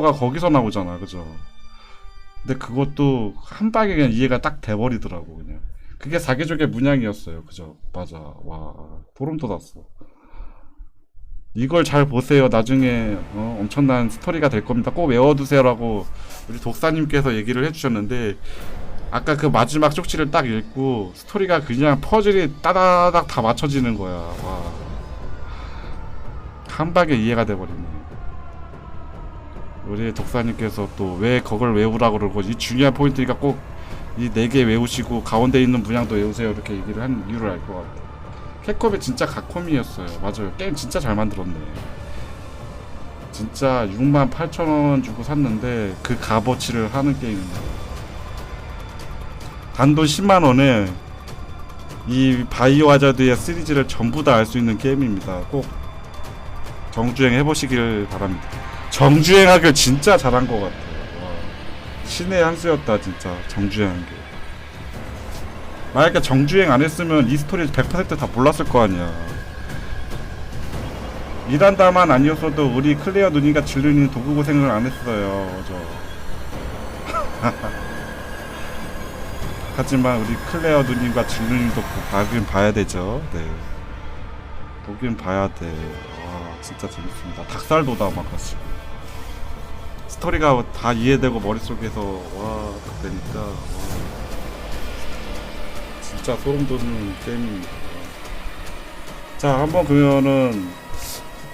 가 거기서 나오잖아, 그죠? 근데 그것도 한 방에 그냥 이해가 딱 돼버리더라고, 그냥. 그게 사계족의 문양이었어요, 그죠? 맞아. 와, 소름 돋았어. 이걸 잘 보세요. 나중에 어, 엄청난 스토리가 될 겁니다. 꼭 외워두세요라고 우리 독사님께서 얘기를 해주셨는데 아까 그 마지막 쪽지를 딱 읽고 스토리가 그냥 퍼즐이 따다닥 다 맞춰지는 거야. 와. 한 방에 이해가 돼버리네. 우리 독사님께서 또 왜 그걸 외우라고 그러고 이 중요한 포인트니까 꼭 이 네 개 외우시고 가운데 있는 문양도 외우세요 이렇게 얘기를 한 이유를 알 것 같아. 캡콤이 진짜 갓콤이었어요. 맞아요. 게임 진짜 잘 만들었네. 진짜 6만 8천 원 주고 샀는데 그 값어치를 하는 게임입니다. 단돈 10만 원에 이 바이오 하자드의 시리즈를 전부 다 알 수 있는 게임입니다. 꼭 정주행 해보시길 바랍니다. 정주행하길 진짜 잘한 것 같아요. 와, 신의 한 수였다 진짜 정주행한 게. 만약에 정주행 안 했으면 이 스토리 100%다 몰랐을 거 아니야. 이란다만 아니었어도 우리 클레어 누님과 진루님 도구 고생을 안 했어요. 저. 하지만 우리 클레어 누님과 진루님도 보긴 봐야 되죠. 네. 보긴 봐야 돼. 와, 진짜 재밌습니다. 닭살도다 막 같이. 스토리가 다 이해되고 머릿속에서 와, 딱 되니까 와. 진짜 소름 돋는 게임입니다. 자, 한번 그러면은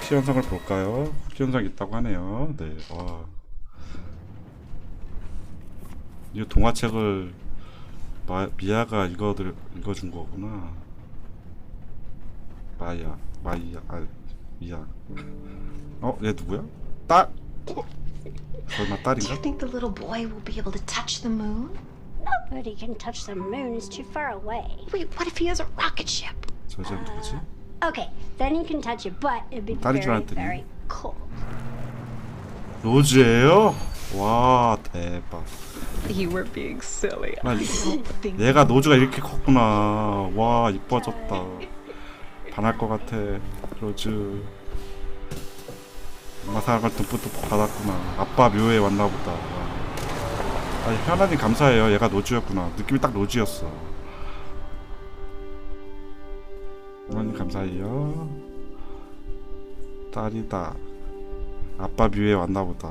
쿠키 현상을 볼까요? 쿠키 현상 있다고 하네요. 네, 와. 이 동화책을 마, 미아가 읽어들 읽어준 거구나. 마야, 마이야, 아, 미아. 어, 얘 누구야? 딸? 설마 Do 딸인가? you think the little boy will be able to touch the moon? Nobody can touch the moon, it's too far away. Wait, what if he has a rocket ship? 저 여자는 누구지? Okay, then you can touch it, but it'd be 딸인 줄 very, 알았더니. very cold. 로즈예요? 와 대박. You were being silly. 나 think 얘가 노즈가 이렇게 컸구나. 와 이뻐졌다. 반할 것 같아. 로즈. 마사가 듬뿍듬뿍 받았구나. 아빠 묘에 왔나 보다. 와. 아니 현아님 감사해요. 얘가 노즈였구나. 느낌이 딱 노즈였어. 현아님 감사해요. 딸이다. 아빠 묘에 왔나 보다.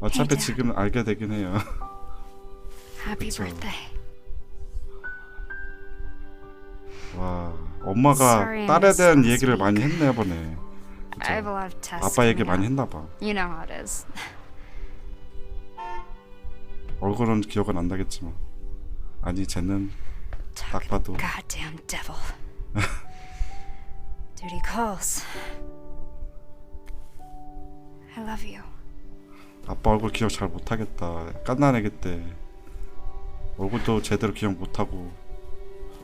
어차피 Hey. 지금 알게 되긴 해요. Happy birthday. 와 엄마가 딸에 대한 얘기를. 많이 했네 이번에 I have a lot of tests. 아빠 얘기 많이. 했나 봐 You know how it is. 얼굴은 기억은 안 나겠지만 아니 쟤는 딱 봐도. Duty calls. I love you. 아빠 얼굴 기억 잘 못하겠다 깐난애기 때 얼굴도 제대로 기억 못하고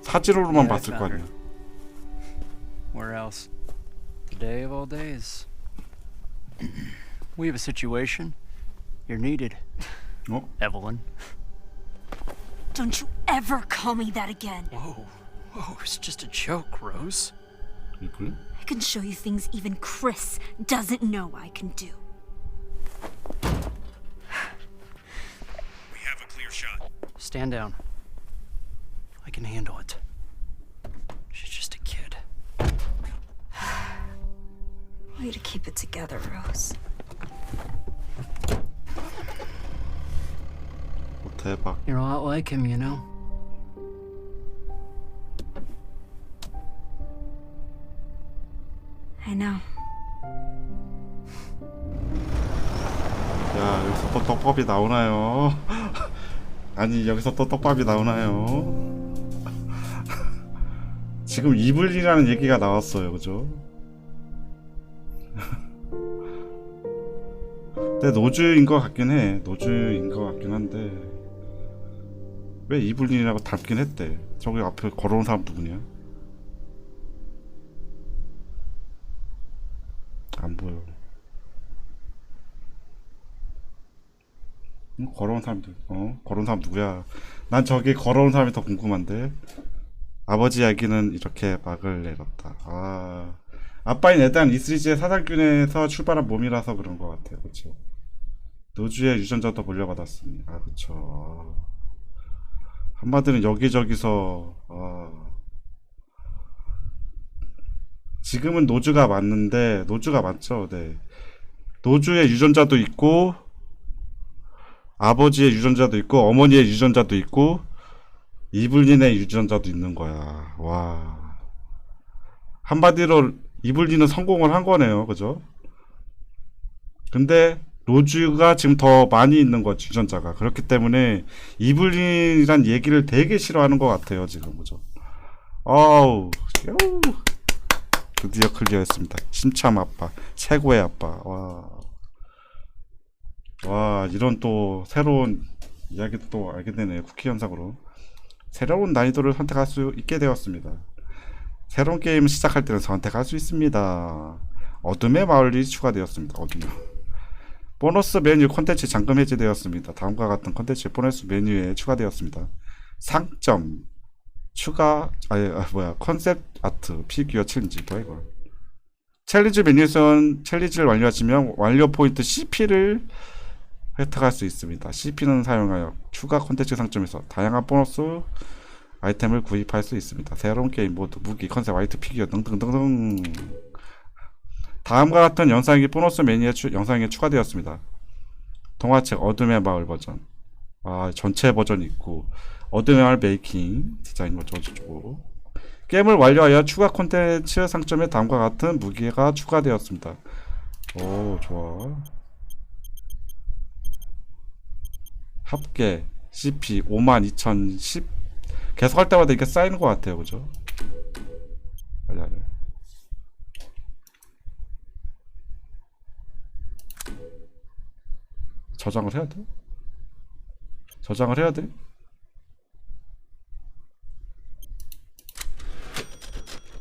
사진으로만 봤을 거 아니야 Where else? The day of all days. we have a situation. You're needed. Oh. Evelyn. Don't you ever call me that again. Whoa. Whoa, it's just a joke, Rose. Okay. I can show you things even Chris doesn't know I can do. We have a clear shot. Stand down. I can handle it. Way to keep it together, Rose. 어, 대박 You're a lot like him, you know? I know. 야 여기서 또 떡밥이 나오나요? 아니 여기서 또 떡밥이 나오나요? 지금 이블리라는 얘기가 나왔어요 그죠? 근데 노즈인 것 같긴 해. 노즈인 것 같긴 한데. 왜 이블린이라고 닮긴 했대? 저기 앞에 걸어온 사람 누구냐? 안 보여. 응? 걸어온 사람들. 어? 걸어온 사람 누구야? 난 저기 걸어온 사람이 더 궁금한데. 아버지 이야기는 이렇게 막을 내렸다. 아. 아빠인 에단 이스리지의 사상균에서 출발한 몸이라서 그런 것 같아요. 그렇죠. 노주의 유전자도 물려받았으니 아 그쵸. 한마디는 여기저기서 아 지금은 노주가 맞는데 노주가 맞죠. 네. 노주의 유전자도 있고 아버지의 유전자도 있고 어머니의 유전자도 있고 이블린의 유전자도 있는 거야. 와. 한마디로 이블린은 성공을 한 거네요. 그죠? 근데 로즈가 지금 더 많이 있는 거지 유전자가. 그렇기 때문에 이블린이란 얘기를 되게 싫어하는 것 같아요 지금. 그죠? 어우. 드디어 클리어했습니다. 심참 아빠 최고의 아빠. 와. 와 이런 또 새로운 이야기도 또 알게 되네요 쿠키 현상으로. 새로운 난이도를 선택할 수 있게 되었습니다. 새로운 게임을 시작할 때는 선택할 수 있습니다. 어둠의 마을이 추가되었습니다. 어둠의. 보너스 메뉴 콘텐츠 잠금 해제되었습니다. 다음과 같은 콘텐츠 보너스 메뉴에 추가되었습니다. 상점 추가 아, 뭐야 컨셉 아트 피규어 챌린지 뭐야 이거 챌린지 메뉴에선 챌린지를 완료하시면 완료 포인트 CP를 획득할 수 있습니다. CP는 사용하여 추가 콘텐츠 상점에서 다양한 보너스 아이템을 구입할 수 있습니다. 새로운 게임 모드, 무기, 컨셉, 아이트, 피규어 등등등등 다음과 같은 영상이 보너스 메뉴에 추, 영상에 추가되었습니다. 동화책 어둠의 마을 버전. 아 전체 버전이 있고 어둠의 마을 메이킹 디자인 뭐 어쩌고저쩌고 게임을 완료하여 추가 콘텐츠 상점에 다음과 같은 무기가 추가되었습니다. 오 좋아. 합계 CP 52,010 계속 할 때마다 이게 쌓이는 것 같아요, 그죠? 아니 아니. 저장을 해야 돼? 저장을 해야 돼?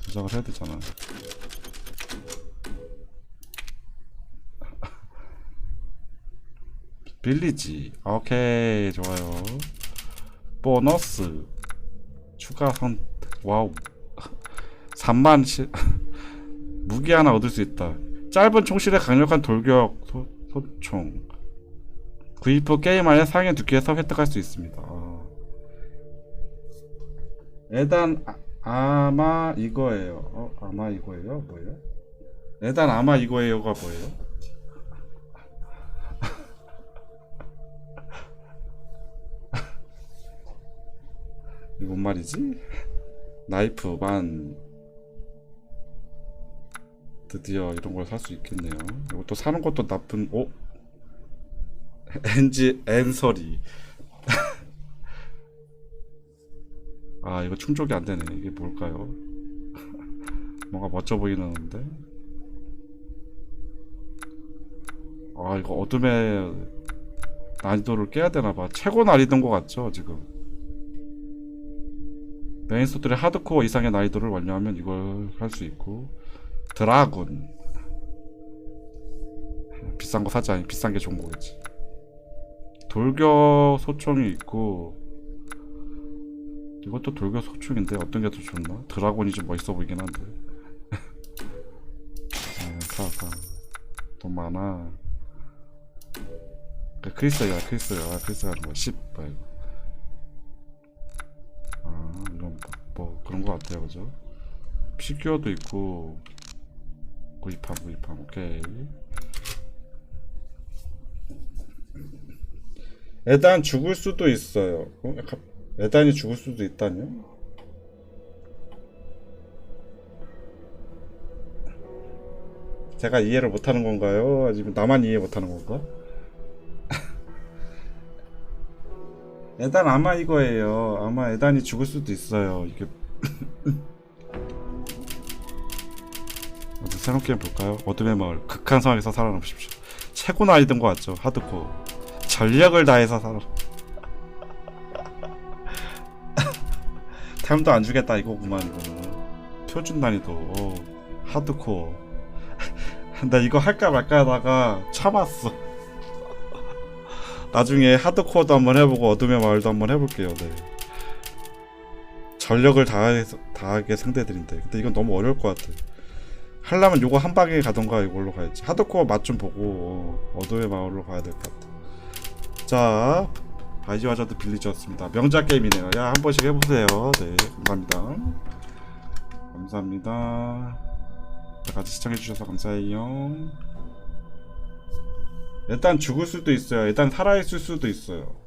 저장을 해야 되잖아. 빌리지. 오케이, 좋아요. 보너스. 추가 선, 와우. 3만 시, 무기 하나 얻을 수 있다. 짧은 총실에 강력한 돌격 소, 소총. 구입 후 게임 안에 상해 두께에서 획득할 수 있습니다. 아. 일단 아, 아마 이거예요. 어, 아마 이거예요? 뭐예요? 일단 아마 이거예요가 뭐예요? 이거 뭔 말이지? 나이프 반 드디어 이런 걸 살 수 있겠네요. 이것도 사는 것도 나쁜 어? 엔지 엔서리. 아 이거 충족이 안 되네. 이게 뭘까요? 뭔가 멋져 보이는데? 아 이거 어둠의 난이도를 깨야 되나봐. 최고 난이도인 것 같죠 지금? 메인 스토리 하드코어 이상의 난이도를 완료하면 이걸 할 수 있고. 드라군. 비싼 거 아니 비싼 게 좋은 거겠지 돌격 소총이 있고 이것도 돌격 소총인데 어떤 게 더 좋나? 드라곤이 좀 멋있어 보이긴 한데 아, 사, 사. 돈 많아 그 크리스야 크리스야 크리스가 뭐 10, 뭐 이거 아 이건 뭐, 뭐 그런 거 같아요 그죠? 피규어도 있고 구입함 구입함 오케이 에단 죽을 수도 있어요. 어? 에단이 죽을 수도 있다뇨? 제가 이해를 못하는 건가요? 아니면 나만 이해 못하는 건가? 에단 아마 이거예요. 아마 에단이 죽을 수도 있어요. 이게 새로운 게임 볼까요? 어둠의 마을 극한 상황에서 살아남으십시오. 최고 난이도인 것 같죠? 하드코어. 전력을 다해서 살아. 템도 안 주겠다 이거구만 이거는. 표준 난이도 어, 하드코어. 나 이거 할까 말까 하다가 참았어. 나중에 하드코어도 한번 해보고 어둠의 마을도 한번 해볼게요. 네. 전력을 다해서 다하게 상대들인데 근데 이건 너무 어려울 것 같아. 하려면 요거 한 방에 가던가 이걸로 가야지 하드코어 맛 좀 보고 어, 어도의 마을로 가야 될 것 같아 자 바이오하자드 빌리지였습니다. 명작 게임이네요. 야 한 번씩 해보세요. 네 감사합니다. 감사합니다 같이 시청해주셔서 감사해요. 일단 죽을 수도 있어요. 일단 살아있을 수도 있어요.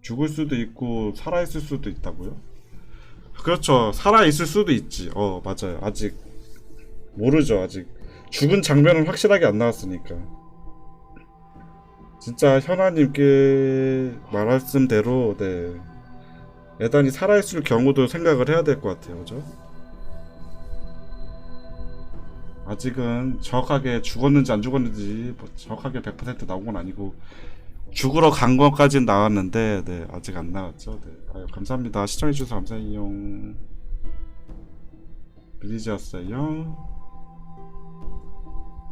죽을 수도 있고 살아있을 수도 있다고요? 그렇죠. 살아있을 수도 있지. 어 맞아요. 아직 모르죠. 아직 죽은 장면은 확실하게 안 나왔으니까 진짜 현아님께 말씀대로 네. 애단이 살아있을 경우도 생각을 해야 될 것 같아요. 그죠? 아직은 정확하게 죽었는지 안 죽었는지 뭐 정확하게 100% 나온 건 아니고 죽으러 간 것까진 나왔는데 네 아직 안 나왔죠. 네. 아유, 감사합니다. 시청해주셔서 감사해요. 빌리지였어요